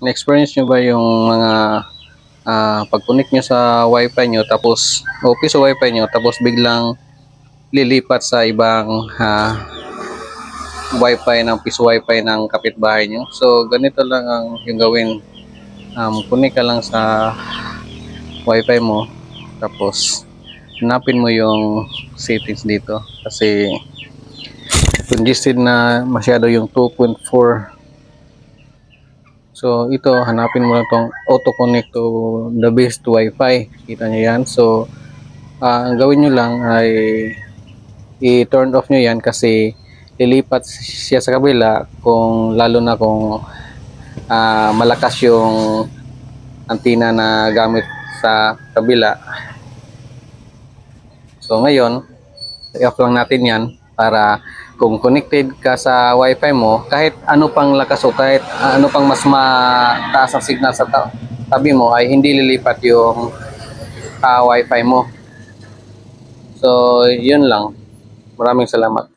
na-experience nyo ba yung mga ah, pag-connect nyo sa wifi nyo tapos okay sa wifi nyo tapos biglang lilipat sa ibang ah, wifi ng piso wifi ng kapitbahay nyo. So ganito lang ang yung gawin. Um, connect ka lang sa wifi mo tapos hanapin mo yung settings dito kasi congested na masyado yung 2.4 So ito, hanapin mo lang tong auto connect to the best wifi. Kita niyo yan. So ah, ang gawin niyo lang ay i-turn off niyo yan kasi lilipat siya sa kabila kung lalo na kung ah, malakas yung antina na gamit sa kabila. So ngayon, i-off lang natin yan para kung connected ka sa wifi mo, kahit ano pang lakas o kahit ano pang mas mataas ang signal sa ta- tabi mo ay hindi lilipat yung ah, wifi mo. So, yun lang. Maraming salamat.